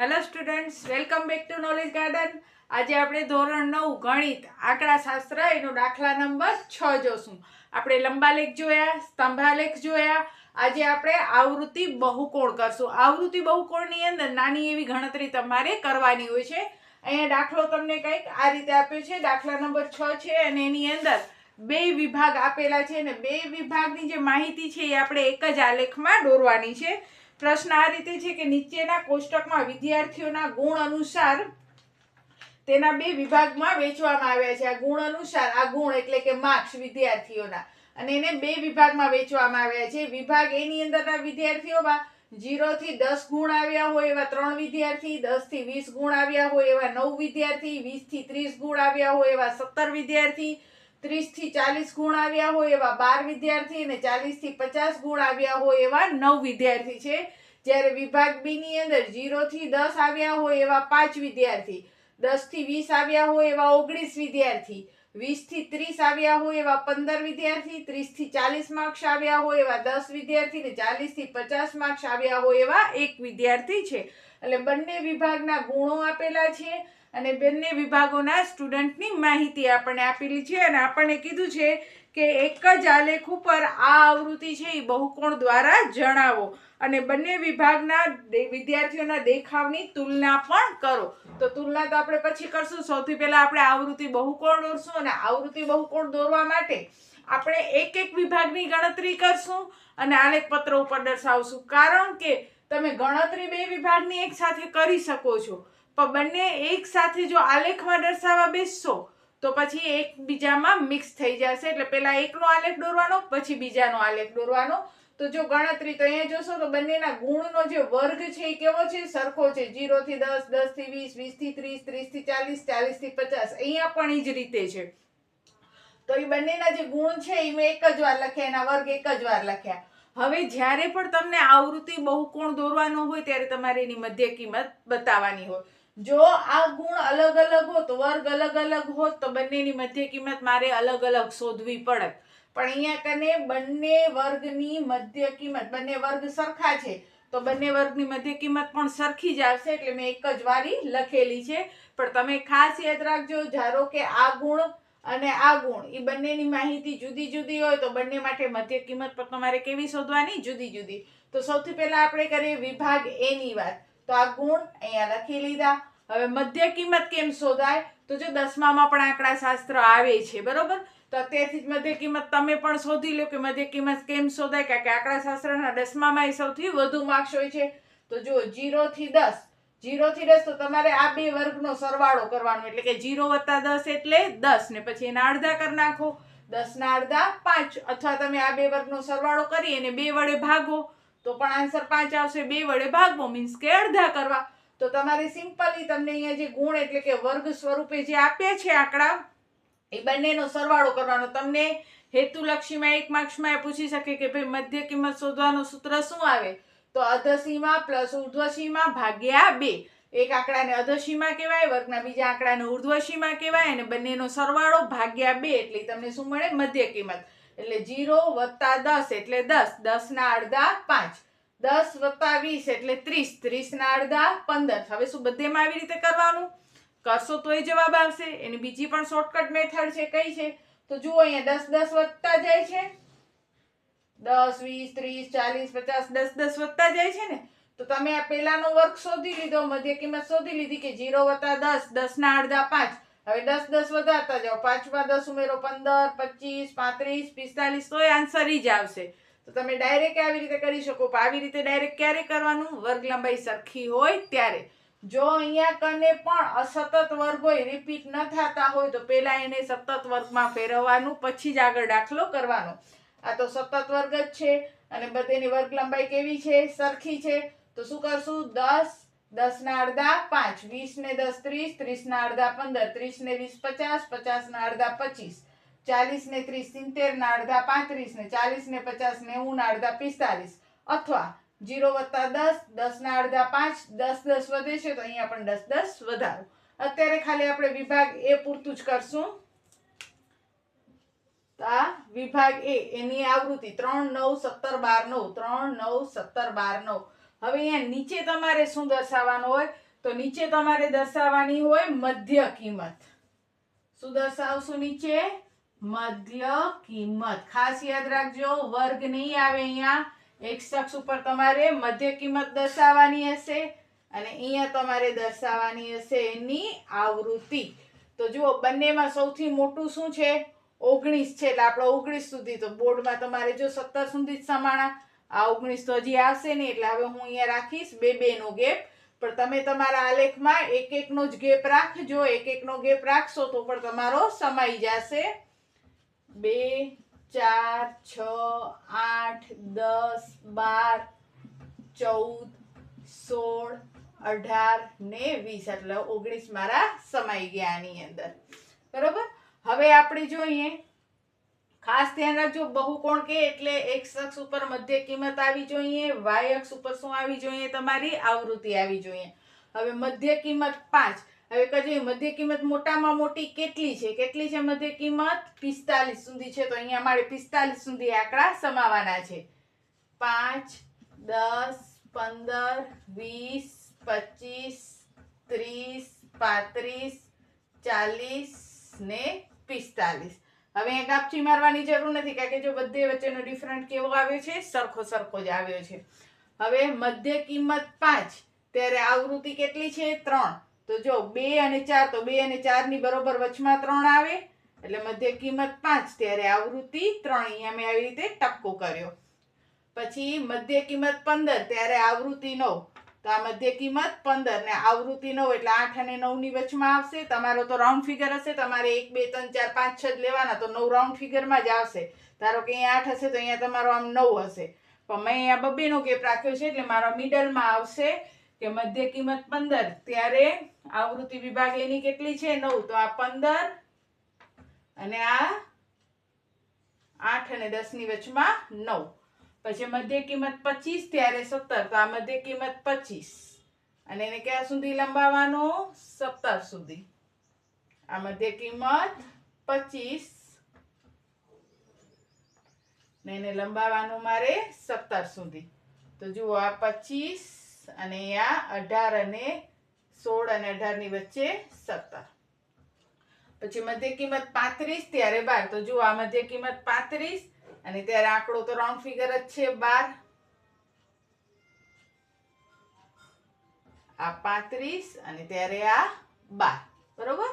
Hello students welcome back to knowledge garden આજે આપણે ધોરણ નવ, ગણિત, આંકડાશાસ્ત્ર, એનો દાખલા નંબર છ જોશું. આપણે લંબાલેખ જોયા સ્તંભાલેખ જોયા. આજે આપણે આવૃત્તિ બહુકોણ કરશું. આવૃત્તિ બહુકોણની અંદર નાની એવી ગણતરી તમારે કરવાની હોય છે. અહીંયા દાખલો તમને કંઈક આ રીતે આપ્યો છે. દાખલા નંબર છ છે અને એની અંદર બે વિભાગ આપેલા છે અને બે વિભાગની જે માહિતી છે એ આપણે એક જ આલેખમાં દોરવાની છે. પ્રશ્ન આ રીતે છે કે નીચેના કોષ્ટકમાં વિદ્યાર્થીઓના ગુણ અનુસાર તેના બે વિભાગમાં વેચવામાં આવ્યા છે. આ ગુણ અનુસાર, આ ગુણ એટલે કે માર્ક્સ વિદ્યાર્થીઓના. અને એને બે વિભાગમાં વેચવામાં આવ્યા છે. વિભાગ એની અંદરના વિદ્યાર્થીઓમાં જીરોથી દસ ગુણ આવ્યા હોય એવા ત્રણ વિદ્યાર્થી દસથી વીસ ગુણ આવ્યા હોય એવા નવ વિદ્યાર્થી વીસથી ત્રીસ ગુણ આવ્યા હોય એવા સત્તર વિદ્યાર્થી ત્રીસથી ચાલીસ ગુણ આવ્યા હોય એવા બાર વિદ્યાર્થી અને ચાલીસથી પચાસ ગુણ આવ્યા હોય એવા નવ વિદ્યાર્થી છે. જ્યારે વિભાગ બી ની અંદર જીરો થી દસ આવ્યા હોય એવા પાંચ વિદ્યાર્થી દસથી વીસ આવ્યા હોય એવા ઓગણીસ વિદ્યાર્થી વીસથી ત્રીસ આવ્યા હોય એવા પંદર વિદ્યાર્થી ત્રીસથી ચાલીસ માર્ક્સ આવ્યા હોય એવા દસ વિદ્યાર્થી ને ચાલીસથી પચાસ માર્ક્સ આવ્યા હોય એવા એક વિદ્યાર્થી છે. એટલે બંને વિભાગના ગુણો આપેલા છે. અને બંને વિભાગોના સ્ટુડન્ટની માહિતી આપણને આપેલી છે અને આપણને કીધું છે કે એક જ આલેખ ઉપર આ આવૃત્તિ છે એ બહુકોણ દ્વારા જણાવો અને બંને વિભાગના વિદ્યાર્થીઓના દેખાવની તુલના પણ કરો. તો તુલના તો આપણે પછી કરશું. સૌથી પહેલાં આપણે આવૃત્તિ બહુકોણ દોરશું અને આવૃત્તિ બહુકોણ દોરવા માટે આપણે એક એક વિભાગની ગણતરી કરશું અને આલેખપત્ર ઉપર દર્શાવશું. કારણ કે તમે ગણતરી બે વિભાગની એક સાથે કરી શકો છો. પણ બંને એક સાથે જો આલેખમાં દર્શાવવા બેસશો, તો પછી એકબીજામાં મિક્સ થઈ જશે. એટલે પહેલાં એકનો આલેખ દોરવાનો, પછી બીજાનો આલેખ દોરવાનો. તો જો ગણતરી તો અહીંયા જોશો, તો બંનેના ગુણનો જે વર્ગ છે એ કેવો છે? સરખો છે. જીરોથી દસ દસથી વીસ વીસથી ત્રીસ ત્રીસથી ચાલીસ ચાલીસથી પચાસ. અહીંયા પણ એ જ રીતે છે. તો એ બંનેના જે ગુણ છે એ મેં એક જ વાર લખ્યા, એના વર્ગ એક જ વાર લખ્યા. હવે જ્યારે પણ તમને આવૃત્તિ બહુકોણ દોરવાનો હોય, ત્યારે તમારે એની મધ્ય કિંમત બતાવવાની હોય. જો આ ગુણ અલગ અલગ હોત, વર્ગ અલગ અલગ હોત, તો બંનેની મધ્ય કિંમત મારે અલગ અલગ શોધવી પડત પણ અહીંયા કને બંને વર્ગની મધ્ય કિંમત, બંને વર્ગ સરખા છે, તો બંને વર્ગની મધ્ય કિંમત પણ સરખી જ આવશે, એટલે મેં એક જ વારી લખેલી છે. પણ તમે ખાસ યાદ રાખજો, ધારો કે આ ગુણ અને આ ગુણ એ બંનેની માહિતી જુદી જુદી હોય, તો બંને માટે મધ્ય કિંમત પણ તમારે કેવી શોધવાની? જુદી જુદી. તો સૌથી પહેલાં આપણે કરીએ વિભાગ એની વાત. તો આ ગુણ અહીંયા લખી લીધા. હવે મધ્ય કિંમત કેમ શોધાય? તો જો દસમામાં પણ આંકડા શાસ્ત્ર આવે છે, બરોબર? તો અત્યારથી જ મધ્ય કિંમત તમે પણ શોધી લો કે મધ્ય કિંમત કેમ શોધાય? કારણ કે આંકડા શાસ્ત્રના દસમામાં એ સૌથી વધુ માર્ક્સ હોય છે. તો જુઓ જીરોથી દસ. જીરોથી દસ તો તમારે આ બે વર્ગનો સરવાળો કરવાનો, એટલે કે જીરો વત્તા દસ એટલે દસ, ને પછી એના અડધા કરી નાખો. દસના અડધા પાંચ. અથવા તમે આ બે વર્ગનો સરવાળો કરી અને બે વડે ભાગો. તો પણ આન્સર પાંચ આવશે. બે વડે ભાગવો મીન્સ કે અડધા કરવા. તો તમારે સિમ્પલી તમને અહીંયા જે ગુણ એટલે કે વર્ગ સ્વરૂપે જે આપ્યા છે આંકડા, એ બંનેનો સરવાળો કરવાનો. તમને હેતુલક્ષીમાં એક માર્ક્સમાં એ પૂછી શકે કે ભાઈ મધ્ય કિંમત શોધવાનું સૂત્ર શું આવે? તો અધસીમા પ્લસ ઉર્ધ્વસીમા ભાગ્યા બે. એક આંકડાને અધસીમા કહેવાય, વર્ગના બીજા આંકડાને ઉર્ધ્વસીમા કહેવાય અને બંનેનો સરવાળો ભાગ્યા બે એટલે તમને શું મળે? મધ્ય કિંમત. એટલે જીરો વત્તા દસ એટલે દસ. દસના અડધા પાંચ. દસ વત્તા વીસ એટલે ત્રીસ ત્રીસના અડધા પંદર. હવે શું બધેમાં આવી રીતે કરવાનું? કરશો તો એ જવાબ આવશે. એની બીજી પણ શોર્ટકટ મેથડ છે, કઈ છે? તો જુઓ અહીંયા દસ દસ વધતા જાય છે. દસ, વીસ, ત્રીસ, ચાલીસ, પચાસ, દસ દસ વધતા જાય છે ને? તો તમે આ પહેલાનો વર્ગ શોધી લીધો, મધ્ય કિંમત શોધી લીધી કે જીરો વત્તા દસ દસના અડધા પાંચ. હવે દસ દસ વધારતા જાઓ. પાંચમાં દસ ઉમેરો પંદર, પચીસ, પાંત્રીસ, પિસ્તાલીસ, તો એ આન્સર જ આવશે. તો તમે ડાયરેક્ટ આવી રીતે કરી શકો. પણ આવી રીતે ડાયરેક્ટ ક્યારે કરવાનું? વર્ગ લંબાઈ સરખી હોય ત્યારે. જો અહીંયા કને પણ અસતત વર્ગ હોય રિપીટ ન થતા હોય, તો પહેલાં એને સતત વર્ગમાં ફેરવવાનું, પછી જ આગળ દાખલો કરવાનો. આ તો સતત વર્ગ જ છે, અને બધેની વર્ગ લંબાઈ કેવી છે? સરખી છે. તો શું કરશું? દસ, દસના અડધા પાંચ, વીસને દસ ત્રીસ, ત્રીસના અડધા પંદર, ત્રીસને વીસ પચાસ, પચાસના અડધા પચીસ. ચાલીસ ને ત્રીસ, સિત્તેર ના અડધા પાંત્રીસ ને ચાલીસ ને પચાસ નેવું ના અડધા પિસ્તાલીસ. અથવા જીરો વત્તા દસ દસ ના અડધા પાંચ, દસ દસ વધે છે તો અહીંયા પણ દસ દસ વધારો. અત્યારે ખાલી આપણે વિભાગ એ પૂરતું જ કરશું. આ વિભાગ એ, એની આવૃત્તિ ત્રણ નવ સત્તર બાર નવ, ત્રણ નવ સત્તર બાર નવ. હવે અહીંયા નીચે તમારે શું દર્શાવવાનું હોય? તો નીચે તમારે દર્શાવવાની હોય મધ્ય કિંમત. શું દર્શાવશું નીચે? મધ્ય કિંમત ખાસ યાદ રાખજો, વર્ગ નહીં આવે અહીંયા. એક શખ્સ ઉપર તમારે મધ્ય કિંમત દર્શાવવાની હશે અને અહીંયા તમારે દર્શાવવાની હશે એની આવૃત્તિ. તો જુઓ, બંનેમાં સૌથી મોટું શું છે? ઓગણીસ છે, એટલે આપણે ઓગણીસ સુધી, તો બોર્ડમાં તમારે જો સત્તર સુધી જ સમાણા. આ ઓગણીસ તો હજી આવશે નહીં, એટલે હવે હું અહીંયા રાખીશ બે બેનો ગેપ. પણ તમે તમારા આલેખમાં એક એકનો જ ગેપ રાખજો એક એકનો ગેપ રાખશો તો પણ તમારો સમાઈ જશે. બે, ચાર, છ, આઠ, દસ, બાર, ચૌદ, સોળ, અઢાર ને વીસ. એટલે ઓગણીસ મારા સમાઈ ગયા આની અંદર. બરોબર? હવે આપણે જોઈએ. ખાસ ધ્યાન રાખજો, બહુકોણ કે એટલે એક્સ અક્ષ ઉપર મધ્ય કિંમત આવી જોઈએ, વાય અક્ષ ઉપર શું આવી જોઈએ? તમારી આવૃત્તિ આવી જોઈએ. હવે મધ્ય કિંમત પાંચ. હવે કહીએ મધ્ય કિંમત મોટામાં મોટી કેટલી છે? કેટલી છે મધ્ય કિંમત? પિસ્તાલીસ સુધી છે, તો અહીંયા મારે પિસ્તાલીસ સુધી આંકડા સમાવાના છે. પાંચ, દસ, પંદર, વીસ, પચીસ, ત્રીસ, પાંત્રીસ, ચાલીસ ને પિસ્તાલીસ. હવે અહીંયા કાપચી મારવાની જરૂર નથી, કારણ કે જો બધે વચ્ચેનો ડિફરન્ટ કેવો આવ્યો છે? સરખો સરખો જ આવ્યો છે. હવે મધ્ય કિંમત પાંચ, ત્યારે આવૃત્તિ કેટલી છે? ત્રણ. તો જો બે અને ચાર, તો બે અને ચારની બરોબર વચમાં ત્રણ આવે, એટલે મધ્ય કિંમત પાંચ. ત્યારે આવૃત્તિ ત્રણ. અહીંયા મેં આવી રીતે ટપકો કર્યો. પછી મધ્ય કિંમત પંદર, ત્યારે આવૃત્તિ નવ. તો આ મધ્ય કિંમત પંદર ને આવૃત્તિ નવ, એટલે આઠ અને નવની વચમાં આવશે. તમારો તો રાઉન્ડ ફિગર હશે, તમારે એક, બે, ત્રણ, ચાર, પાંચ, છ જ લેવાના, તો નવ રાઉન્ડ ફિગરમાં જ આવશે. ધારો કે અહીંયા આઠ હશે, તો અહીંયા તમારો આમ નવ હશે. પણ મેં અહીંયા બબ્બેનો ગેપ રાખ્યો છે, એટલે મારો મિડલમાં આવશે કે મધ્ય કિંમત પંદર. ત્યારે આવૃત્તિ વિભાગ એની કેટલી છે? નવ. તો આ પંદર અને આ આઠ અને દસની વચમાં નવ. પછી મધ્ય કિંમત પચીસ, ત્યારે સત્તર. તો આ મધ્ય કિંમત પચીસ. અને એને ક્યાં સુધી લંબાવવાનું? સત્તર સુધી. આ મધ્ય કિંમત પચીસ. ને એને લંબાવવાનું મારે સત્તર સુધી. તો જુઓ આ પચીસ અને આ અઢાર અને સોળ અને અઢારની વચ્ચે સત્તર. પછી મધ્ય કિંમત પાંત્રીસ, ત્યારે બાર. તો જુઓ આ મધ્ય કિંમત પાંત્રીસ, અને ત્યારે આંકડો તો રાઉન્ડ ફિગર જ છે, બાર. આ પાંત્રીસ, અને ત્યારે આ બાર. બરોબર?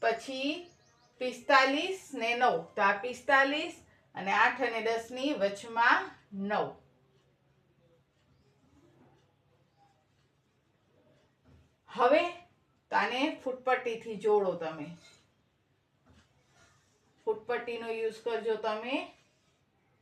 પછી પિસ્તાલીસ ને નવ. તો આ પિસ્તાલીસ, અને આઠ અને દસની વચમાં નવ. હવે આને ફૂટપટ્ટીથી જોડો તમે. ફૂટપટ્ટીનો યુઝ કરજો તમે.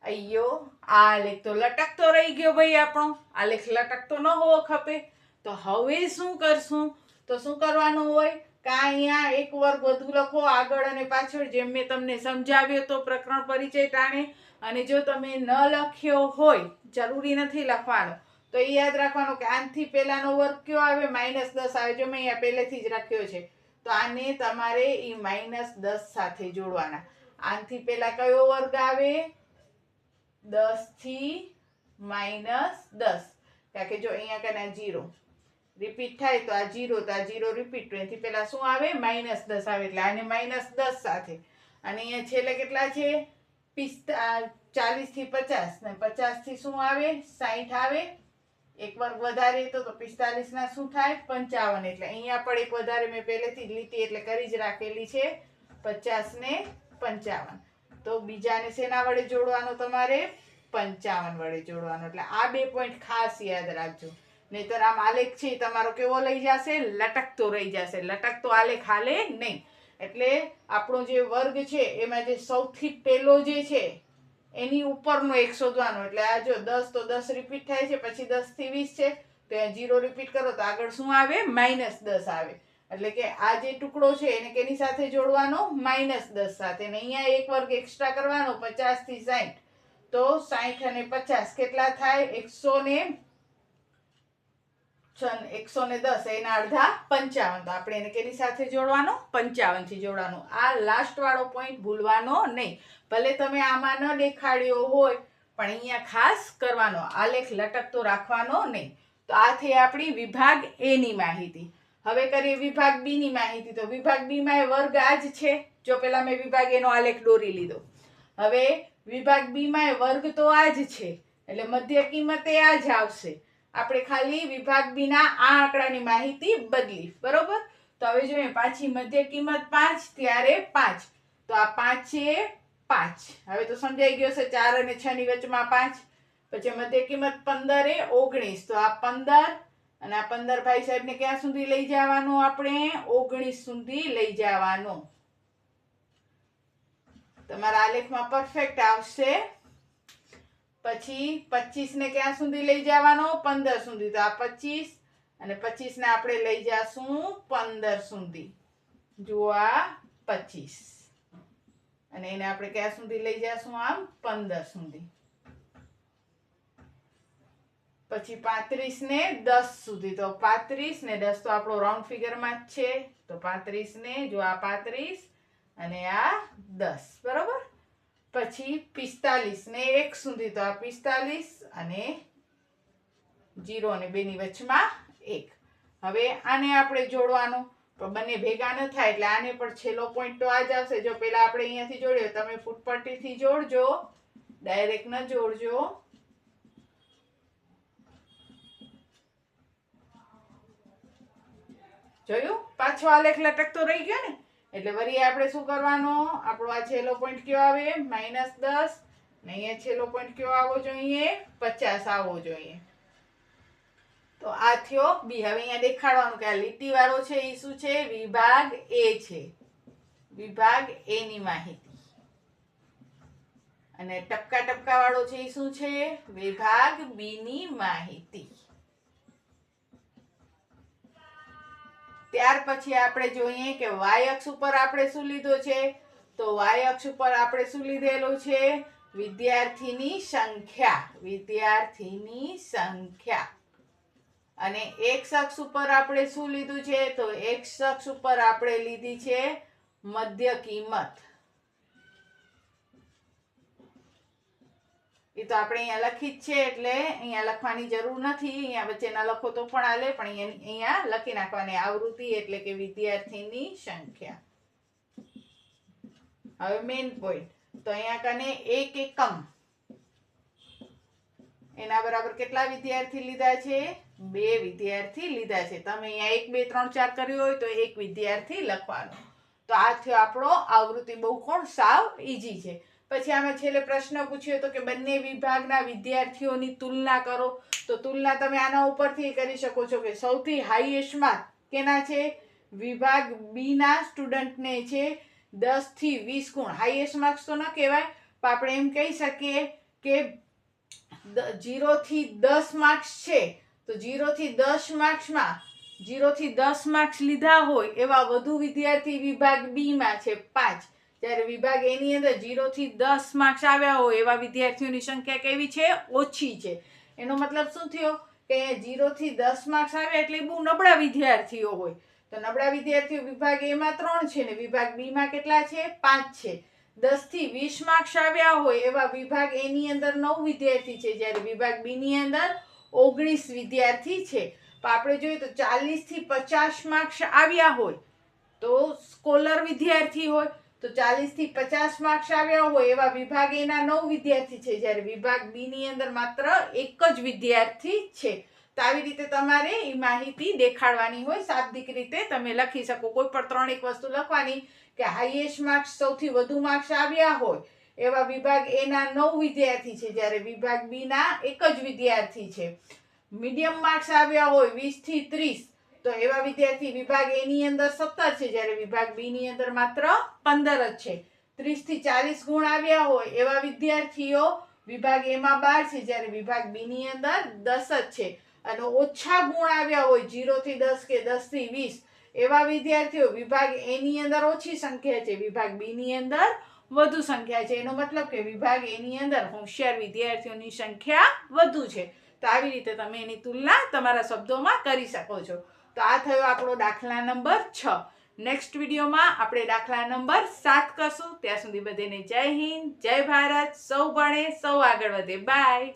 અయ్યો આ લેખ તો લટકતો રહી ગયો ભાઈ આપણો. આ લેખ લટકતો ન હોવો ખપે. તો હવે શું કરશું? તો શું કરવાનું હોય? કે અહીંયા એક વર્ગ વધુ લખો આગળ અને પાછળ, જેમ મેં તમને સમજાવ્યો તો પ્રકરણ પરિચય ટાણે. અને જો તમે ન લખ્યો હોય, જરૂરી નથી લખવાનો. તો એ યાદ રાખવાનું કે આનાથી પહેલાંનો વર્ગ કયો આવે? માઇનસ દસ આવે. જો મેં અહીંયા પહેલેથી જ રાખ્યો છે, તો આને તમારે એ માઇનસ દસ સાથે જોડવાના. આનાથી પહેલાં કયો વર્ગ આવે? દસથી માઇનસ દસ. કારણ કે જો અહીંયા કને જીરો રિપીટ થાય તો આ જીરો તો આ જીરો રિપીટ. તો એથી પહેલાં શું આવે? માઇનસ દસ આવે. એટલે આને માઇનસ દસ સાથે. અને અહીંયા છેલ્લે કેટલા છે? પિસ્તા ચાલીસથી પચાસ. ને પચાસથી શું આવે? સાઠ આવે. એક વર્ગ વધારે તો તો પિસ્તાલીસ ના શું થાય? પંચાવન. એટલે અહીંયા પણ એક વધારે મેં પહેલેથી જ લીટી એટલે કરી જ રાખેલી છે. પચાસ ને પંચાવન. તો બીજાને શેના વડે જોડવાનો તમારે? પંચાવન વડે જોડવાનો. એટલે આ બે પોઈન્ટ ખાસ યાદ રાખજો. નહીતર આમ આલેખ છે તમારો કેવો લઈ જશે? લટકતો રહી જશે. લટકતો આલેખ હાલે નહીં. એટલે આપણો જે વર્ગ છે, એમાં જે સૌથી પહેલો જે છે એની ઉપરનો એક શોધવાનો એટલે આ જો દસ તો દસ રિપીટ થાય છે, પછી દસથી વીસ છે, તો એ જીરો રિપીટ કરો તો આગળ શું આવે? માઇનસ દસ આવે. એટલે કે આ જે ટુકડો છે, એને કેની સાથે જોડવાનો? માઇનસ દસ સાથે. અને અહીંયા એક વર્ગ એક્સ્ટ્રા કરવાનો પચાસથી સાઠ તો સાઠ અને પચાસ કેટલા થાય? એકસો ને છન એકસો ને દસ, એના અડધા પંચાવન. તો આપણે એને કેની સાથે જોડવાનો? પંચાવનથી જોડવાનો. આ લાસ્ટવાળો પોઈન્ટ ભૂલવાનો નહીં. ભલે તમે આમાં ન દેખાડ્યો હોય, પણ અહીંયા ખાસ કરવાનો. આલેખ લટકતો રાખવાનો નહીં. તો આ થઈ આપણી વિભાગ એની માહિતી. હવે કરીએ વિભાગ બીની માહિતી. તો વિભાગ બી માં એ વર્ગ આ જ છે. જો પેલા મેં વિભાગ એનો આલેખ દોરી લીધો. હવે વિભાગ બી માં એ વર્ગ તો આ જ છે. એટલે મધ્ય કિંમત આ જ આવશે. આપણે ખાલી વિભાગ બીના આ આંકડાની માહિતી બદલી, બરોબર? તો હવે જોઈએ, પાછી મધ્ય કિંમત પાંચ, ત્યારે પાંચ. તો આ પાંચ છે પાંચ. હવે તો સમજાઈ ગયો છે, ચાર અને છ ની વચમાં પાંચ. પછી મધ્ય કિંમત પંદર એ ઓગણીસ. તો આ પંદર અને આ પંદર ભાઈ સાહેબને ક્યાં સુધી લઈ જવાનું આપણે? ઓગણીસ સુધી લઈ જવાનું. તમારા આલેખમાં પરફેક્ટ આવશે. પછી પચીસ ને ક્યાં સુધી લઈ જવાનો? પંદર સુધી. તો આ પચીસ અને પચીસ ને આપણે લઈ જશું પંદર સુધી. જુઓ આ પચીસ. અને એને આપણે ક્યાં સુધી લઈ જશું? આમ પંદર સુધી. પછી પાંત્રીસ ને દસ સુધી. તો પાંત્રીસ ને દસ તો આપણો રાઉન્ડ ફિગરમાં જ છે. તો પાંત્રીસ ને જો આ પાંત્રીસ અને આ દસ. બરોબર? પછી પિસ્તાલીસ ને એક સુધી તો આ પિસ્તાલીસ અને જીરો અને બેની વચમાં એક. હવે આને આપણે જોડવાનું. પણ બંને ભેગા ન થાય એટલે આને પણ છેલ્લો પોઈન્ટ તો આ જ આવશે. જો પેલા આપણે અહીંયાથી જોડ્યો, તમે ફૂટપટ્ટીથી જોડજો. ડાયરેક્ટ ન જોડજો. જોયું? પાછો આલેખ લટકતો રહી ગયો ને? એટલે વરી આપણે શું કરવાનું? આપણો આ છેલ્લો પોઈન્ટ કયો આવે? માઇનસ દસ. ને અહીંયા છેલ્લો પોઈન્ટ કયો આવવો જોઈએ? પચાસ આવવો જોઈએ. તો આ થયો. બી હવે અહીંયા દેખાડવાનું કે આ લીટીવાળો છે એ શું છે? વિભાગ એ છે. વિભાગ એ ની માહિતી. અને ટપકા ટપકા વાળો છે એ શું છે? વિભાગ બી ની માહિતી. ત્યાર પછી આપણે જોઈએ કે વાય અક્ષ ઉપર આપણે શું લીધો છે? તો વાય અક્ષ ઉપર આપણે શું લીધેલું છે? વિદ્યાર્થીની સંખ્યા. વિદ્યાર્થીની સંખ્યા. અને એક શખ્સ ઉપર આપણે શું લીધું છે? તો એક શખ્સ ઉપર આપણે લીધી છે મધ્ય કિંમત. એ તો આપણે અહીંયા લખી જ છે એટલે અહીંયા લખવાની જરૂર નથી. અહીંયા વચ્ચેના લખો તો પણ આલે પણ અહીંયા લખી નાખવાની આવૃત્તિ એટલે કે વિદ્યાર્થીની સંખ્યા. હવે મેઇન પોઈન્ટ તો અહીંયા કને એક એકમ. એના બરાબર કેટલા વિદ્યાર્થી લીધા છે? બે વિદ્યાર્થી લીધા છે. તમે અહીંયા એક, બે, ત્રણ, ચાર કર્યું હોય તો એક વિદ્યાર્થી લખવાનો. તો આ થયો આપણો આવૃત્તિ બહુ કોણ સાવ ઈજી છે. પછી આમાં છેલ્લે પ્રશ્ન પૂછ્યો હતો કે બંને વિભાગના વિદ્યાર્થીઓની તુલના કરો. તો તુલના તમે આના ઉપરથી કરી શકો છો કે સૌથી હાઈએસ્ટ માર્ક કેના છે? વિભાગ બીના સ્ટુડન્ટને છે દસથી વીસ ગુણ. હાઈએસ્ટ માર્ક્સ તો ન કહેવાય, પણ આપણે એમ કહી શકીએ કે જીરોથી દસ માર્ક્સ છે. તો જીરોથી દસ માર્ક્સમાં, જીરોથી દસ માર્ક્સ લીધા હોય એવા વધુ વિદ્યાર્થી વિભાગ બીમાં છે પાંચ. જ્યારે વિભાગ એની અંદર જીરોથી દસ માર્ક્સ આવ્યા હોય એવા વિદ્યાર્થીઓની સંખ્યા કેવી છે? ઓછી છે. એનો મતલબ શું થયો? કે જીરોથી દસ માર્ક્સ આવ્યા એટલે બહુ નબળા વિદ્યાર્થીઓ હોય. તો નબળા વિદ્યાર્થીઓ વિભાગ એમાં ત્રણ છે ને વિભાગ બીમાં કેટલા છે? પાંચ છે. દસથી વીસ માર્ક્સ આવ્યા હોય એવા વિભાગ એની અંદર નવ વિદ્યાર્થી છે, જ્યારે વિભાગ બીની અંદર ઓગણીસ વિદ્યાર્થી છે. તો આપણે જોઈએ તો ચાલીસથી પચાસ માર્ક્સ આવ્યા હોય તો સ્કોલર વિદ્યાર્થી હોય. તો ચાલીસથી પચાસ માર્ક્સ આવ્યા હોય એવા વિભાગ એના નવ વિદ્યાર્થી છે. જ્યારે વિભાગ બીની અંદર માત્ર એક જ વિદ્યાર્થી છે. તો આવી રીતે તમારે એ માહિતી દેખાડવાની હોય. શાબ્દિક રીતે તમે લખી શકો. કોઈ પણ ત્રણ એક વસ્તુ લખવાની કે હાઈએસ્ટ માર્ક્સ સૌથી વધુ માર્ક્સ આવ્યા હોય એવા વિભાગ એના નવ વિદ્યાર્થી છે. જ્યારે વિભાગ બીના એક જ વિદ્યાર્થી છે. મીડિયમ માર્ક્સ આવ્યા હોય વીસથી ત્રીસ. તો એવા વિદ્યાર્થી વિભાગ એની અંદર સત્તર છે, જ્યારે વિભાગ બી ની અંદર માત્ર પંદર જ છે. ત્રીસથી ચાલીસ ગુણ આવ્યા હોય એવા વિદ્યાર્થીઓ વિભાગ એમાં બાર છે, જ્યારે વિભાગ બી ની અંદર દસ જ છે. અને ઓછા ગુણ આવ્યા હોય જીરોથી દસ કે દસથી વીસ, એવા વિદ્યાર્થીઓ વિભાગ એની અંદર ઓછી સંખ્યા છે. વિભાગ બી ની અંદર વધુ સંખ્યા છે. એનો મતલબ કે વિભાગ એની અંદર હોશિયાર વિદ્યાર્થીઓની સંખ્યા વધુ છે. તો આવી રીતે તમે એની તુલના તમારા શબ્દોમાં કરી શકો છો. તો આ થયો આપણો દાખલા નંબર છ. નેક્સ્ટ વિડીયોમાં આપણે દાખલા નંબર સાત કરશું. ત્યાં સુધી બધાને જય હિન્દ, જય ભારત, સૌ ભણે, સૌ આગળ વધે. બાય